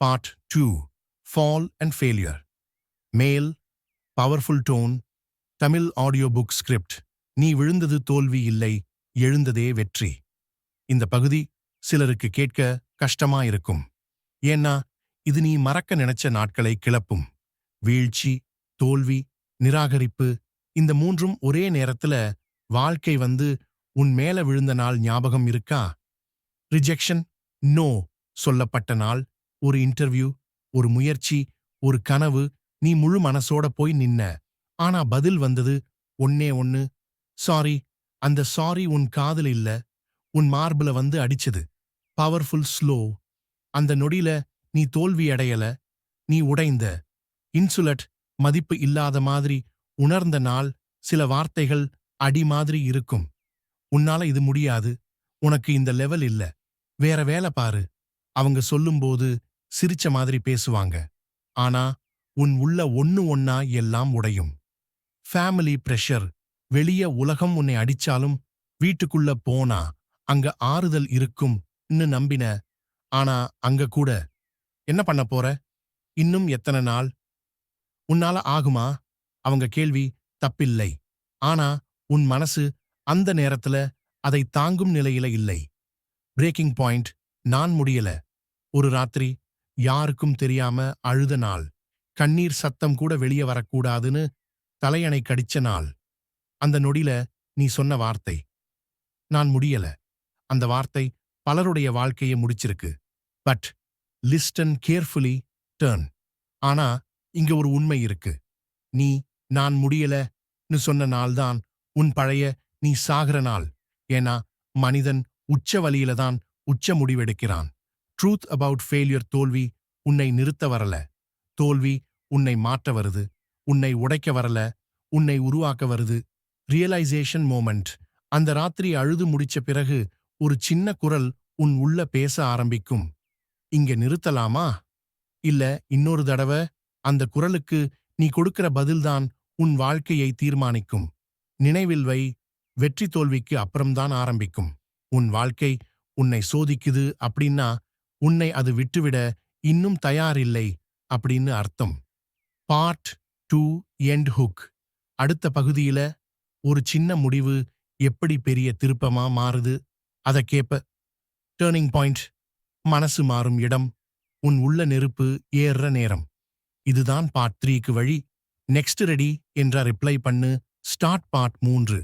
Part two fall and Failure. மேல் powerful tone Tamil audio book script நீ விழுந்தது தோல்வி இல்லை எழுந்ததே வெற்றி. இந்த பகுதி சிலருக்கு கேட்க கஷ்டமா இருக்கும். ஏன்னா இது நீ மறக்க நினைச்ச நாட்களை கிளப்பும். வீழ்ச்சி தோல்வி நிராகரிப்பு இந்த மூன்றும் ஒரே நேரத்துல வாழ்க்கை வந்து உன் மேல விழுந்த நாள் ஞாபகம் இருக்கா? ரிஜெக்ஷன் நோ சொல்லப்பட்ட நாள் ஒரு இன்டர்வியூ ஒரு முயற்சி ஒரு கனவு நீ முழு மனசோட போய் நின்ன. ஆனா பதில் வந்தது ஒன்னே ஒன்னு சாரி அந்த சாரி உன் காதல் இல்ல. உன் மார்புல வந்து அடிச்சது. பவர்ஃபுல் ஸ்லோ அந்த நொடியில நீ தோல்வி அடையல. நீ உடைந்த. இன்சுலட் மதிப்பு இல்லாத மாதிரி உணர்ந்த நாள் சில வார்த்தைகள் அடி மாதிரி இருக்கும். உன்னால இது முடியாது. உனக்கு இந்த லெவல் இல்ல. வேற வேலை பாரு. அவங்க சொல்லும்போது சிரிச்ச மாதிரி பேசுவாங்க. ஆனா உன் உள்ள ஒன்னு ஒன்னா எல்லாம் உடையும். ஃபேமிலி பிரஷர் வெளிய உலகம் உன்னை அடிச்சாலும் வீட்டுக்குள்ள போனா அங்க ஆறுதல் இருக்கும்னு நம்பின. ஆனா அங்க கூட என்ன பண்ண போற? இன்னும் எத்தனை நாள்? உன்னால ஆகுமா? அவங்க கேள்வி தப்பில்லை. ஆனா உன் மனசு அந்த நேரத்துல அதை தாங்கும் நிலையில இல்லை. பிரேக்கிங் பாயிண்ட் நான் முடியல. ஒரு ராத்திரி யாருக்கும் தெரியாம அழுத நாள். கண்ணீர் சத்தம் கூட வெளியே வரக்கூடாதுன்னு தலையணை கடிச்ச நாள். அந்த நொடியில நீ சொன்ன வார்த்தை. நான் முடியல. அந்த வார்த்தை பலருடைய வாழ்க்கையை முடிச்சிருக்கு. But listen carefully turn. ஆனா இங்க ஒரு உண்மை இருக்கு. நீ நான் முடியலன்னு சொன்ன நாள்தான் உன் பழைய நீ சாகிற நாள். ஏன்னா மனிதன் உச்ச வலியில தான் உச்ச முடிவெடுக்கிறான். ட்ரூத் அபவுட் ஃபெயிலியர் தோல்வி உன்னை நிறுத்த வரல. தோல்வி உன்னை மாற்ற வருது. உன்னை உடைக்க வரல. உன்னை உருவாக்க வருது. ரியலைசேஷன் மோமெண்ட் அந்த ராத்திரி அழுது முடிச்ச பிறகு ஒரு சின்ன குரல் உன் உள்ள பேச ஆரம்பிக்கும். இங்க நிறுத்தலாமா? இல்ல இன்னொரு தடவை அந்த குரலுக்கு நீ கொடுக்கிற பதில்தான் உன் வாழ்க்கையை தீர்மானிக்கும். நினைவில் வை வெற்றி தோல்விக்கு அப்புறம்தான் ஆரம்பிக்கும். உன் வாழ்க்கை உன்னை சோதிக்குது அப்படின்னா உன்னை அது விட்டுவிட இன்னும் தயாரில்லை அப்படின்னு அர்த்தம். பார்ட் டூ எண்ட் ஹுக் அடுத்த பகுதியில ஒரு சின்ன முடிவு எப்படி பெரிய திருப்பமா மாறுது? அதை கேப்ப. டேர்னிங் பாயிண்ட் மனசு மாறும் இடம். உன் உள்ள நெருப்பு ஏறுற நேரம். இதுதான் பார்ட் த்ரீக்கு வழி. நெக்ஸ்ட் ரெடி என்ற ரிப்ளை பண்ணு. ஸ்டார்ட் பார்ட் மூன்று.